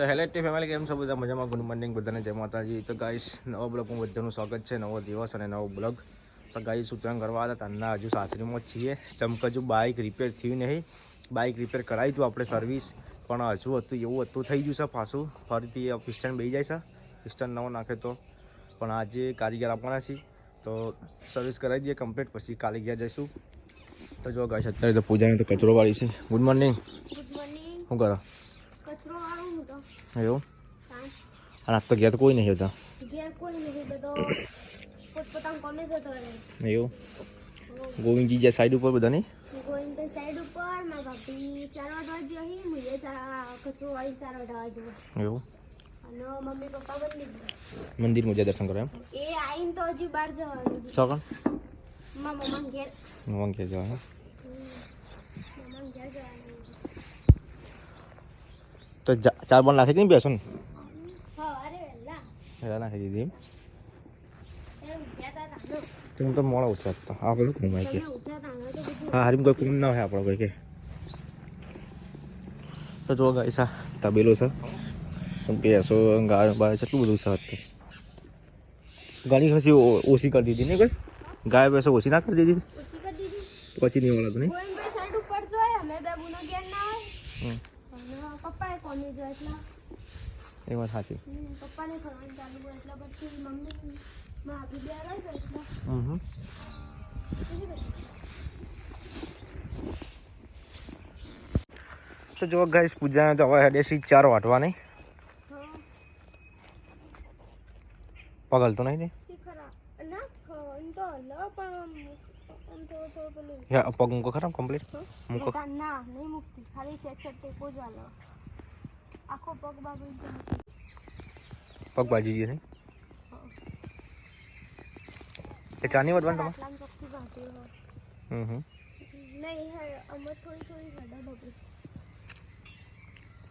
તો hello T family કેમ છો બધા? મજામાં? ગુડ મોર્નિંગ બધાને. જય માતાજી. તો ગાઈસ નવો બ્લોગમાં બધાનું સ્વાગત છે. નવો દિવસ અને નવો બ્લોગ. તો ગાઈસ ઉત્તરાયણ કરવા હતા? તારના હજુ સાસરીમાં જ છીએ. ચમક બાઇક રિપેર થયું નહીં. બાઇક રિપેર કરાવી હતું આપણે સર્વિસ પણ હજુ હતું એવું હતું થઈ ગયું છે પાછું. ફરીથી પિસ્ટન બેસી જાય છે. પિસ્ટન નવો નાખે તો. પણ આજે કારીગર આપવાના છીએ. તો સર્વિસ કરાવી દઈએ કમ્પ્લીટ પછી કાલે ગયા જઈશું. તો જો ગાઈસ અત્યારે તો પૂજાની તો કચરો વાળી છે. ગુડ મોર્નિંગ ગુડ મોર્નિંગ શું કરો? એવું અને આજ તો તો કોઈ નહીં હતા ઘેર કોઈ નથી બધો પોતપોતાનું કોમે જતો રહે એવું ગોવિંદજી જ્યાં સાઈડ ઉપર બધાની તો સાઈડ ઉપર મારા ભાભી ચાર વાગવા જો હી મુજે કચરો વાળી ચાર વાગવા જો એવું અને મમ્મી પપ્પા બદલી ગયા મંદિરમાં જ્યાં દર્શન કરે એમ એ આઈને તો હજી બહાર જવાનું મારા મમ્મા ઘેર મમ્મા ઘેર જવાનું છે તો ચાર બોલ નાખી દીધી બેસો ને નાખી દીધી. તા તો હું તો મોડા ઉઠ્યા આ પેલું તો બધું હા હારી કોઈ કુમ ના હોય આપણો કોઈ કે. તો જો ગાય સા તબેલો છે. પણ બેસો ગાય બાય કેટલું બધું છે ઘણી ગાડી ખસી ઓછી કરી દીધી ને કોઈ? ગાય ભેંસો ઓછી ના કરી દીધી? કરી દીધી? પછી નહીં ઓળખ નહીં? પપ્પાએ કોની જો એટલે એ વાત સાચી પપ્પાને ફરવાનું ચાલુ હોય એટલે પછી મમ્મી માં આપી બે રહી ગઈ એટલે હમ. તો જો ગાઈસ પૂજાને તો હવે હેડેસી ચાર વાટવા નહીં પગલ તો નહીં ને તો પગ મૂકો ખરા કમ્પ્લીટ? મૂકો. ના નહીં મૂકતી ખાલી છે ચટ્ટી જ આલો આખો પગ બાબુ પગ બાજી ગયો નહીં એ ચાની વડવાન તમારે? હમ હમ. નહીં હે અમે થોડી થોડી હડા બગડી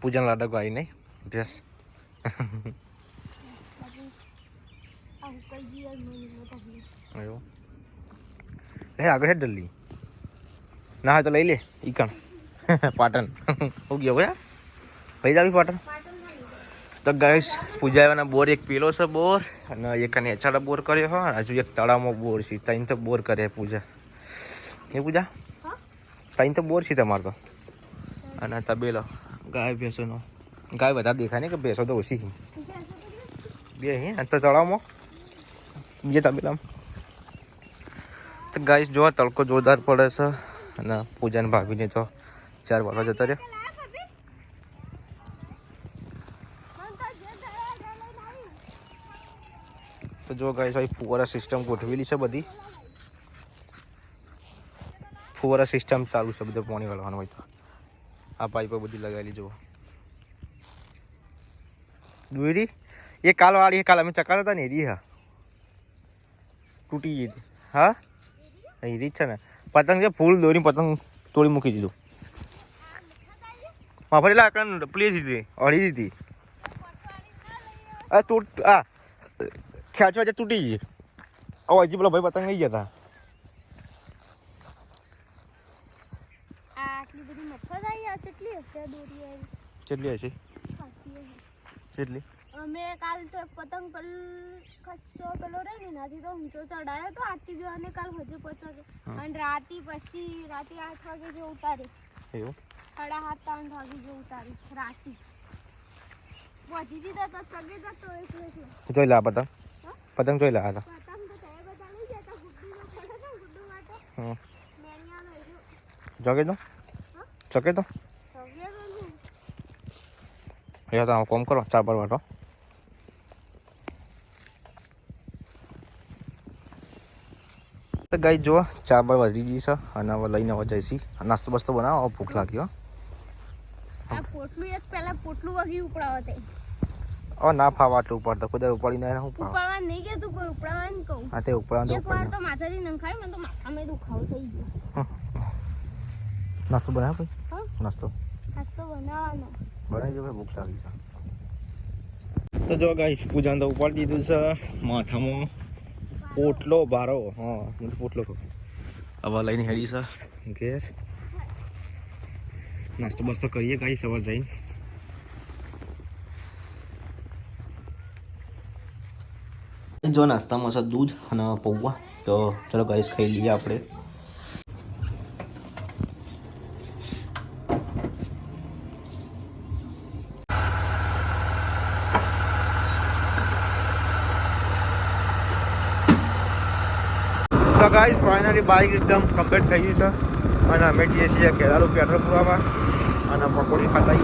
પૂજન લાડક આવી નહીં? એવું? લે આગળ હેડ જલ્દી. ના હોય તો લઈ લે ઈકણ. પાટણ. હો ગયો ભાઈ જાવી પાટણ પાટણ તો ગાઈશ પૂજા આવ્યાના બોર એક પીલો છે બોર અને એક અને એચાડો બોર કર્યો હા હજુ એક તળાવમાં બોર છે. ત્યાં તો બોર કરે પૂજા. એ પૂજા? ત્યાં તો બોર છે તમારે તો. અને તબેલો ગાય ભેંસોનો. ગાય વધારે દેખાય ને કે ભેંસો તો ઓછી બે હે અને તો તળાવમાં. બીજે તબેલામાં. તો ગાઈશ જોવા તડકો જોરદાર પડે છે અને પૂજાને ભાભીને તો ચાર વાગવા જતા રહ્યા. તો જો ગાઈસ અહીં ફુવારા સિસ્ટમ ગોઠવેલી છે બધી. ફુવારા સિસ્ટમ ચાલુ છે બધું પાણી વાળવાનું હોય તો. આ પાઇપો બધી લગાવેલી, જુઓ. દોરી એ કાલ વાળી કાલ અમે ચકાર હતા ને, એરી હા. તૂટી ગઈ હા? એરી જ છે ને. પતંગ છે, ફૂલ દોરી પતંગ તોડી મૂકી દીધું. માફરેલા આકણ પ્લીઝ દીધી અડી દીધી. આ તૂટ, આ. ખેંચવા જે તૂટી ગઈ ઓ હજી પેલો ભાઈ પતંગ નહીં ગયા કેટલી હશે કેટલી અમે કાલ તો એક પતંગ પર ખસ્સો પેલો રહે ને નાથી તો ઊંચો ચડાયો તો આરતી બી અને કાલ હજુ પહોંચવા અને રાતી પછી રાતે આઠ વાગે જે ઉતારી એવું સાડા સાત ત્રણ વાગે જે ઉતારી રાતી પહોંચી દીધા તો સગે જતો એટલે જોઈ લે પતંગ? પતંગ જોઈ લે આ તો પતંગ તો તે બધા લઈ જતા ગુડ્ડુનો પડે ને ગુડ્ડુ માટે હમ. જગે તો? ચકે તો? અહીંયા તો કોમ કરો ચા પર વાટો તો ગાઈ જુઓ ચા પર વધી ગઈ છે અને હવે લઈને હવે જઈશી. નાસ્તો બસ્તો બનાવો ભૂખ લાગ્યો આ પોટલું એક પેલા પોટલું વગી ઉપડાવો તે હવે ના ફાવા તો ઉપર તો ખુદા ઉપાડી ના હું ઉપાડવા નહીં કહેતું કોઈ ઉપડાવવાનું કહું. હા તે ઉપરાંત એક વાર તો માથાથી નંખાય મને તો માથામાં દુખાવો થઈ ગયો. નાસ્તો બનાવ ભાઈ? હા? નાસ્તો. ખાસ બનાવવાનો. બનાવી દો ભાઈ ભૂખ લાગી છે. તો જો ગાઈસ પૂજાને તો ઉપાડી દીધું છે માથામાં પોટલો બારો હા તો પોટલો હવે લઈને હેડી છે ઘેર. નાસ્તો બસ્તો કરીએ ગાઈસ સવાર જઈને. જો નાસ્તામાં છે દૂધ અને પૌવા, તો ચલો ગાઈસ ખાઈ લઈએ આપણે. તો ગાઈસ ફાઇનલી બાઇક એકદમ કમ્પ્લીટ થઈ ગઈ છે. અને અમે જઈએ છીએ કેદારું પેટ્રોલ પૂરવામાં અને પકોડી ખાતા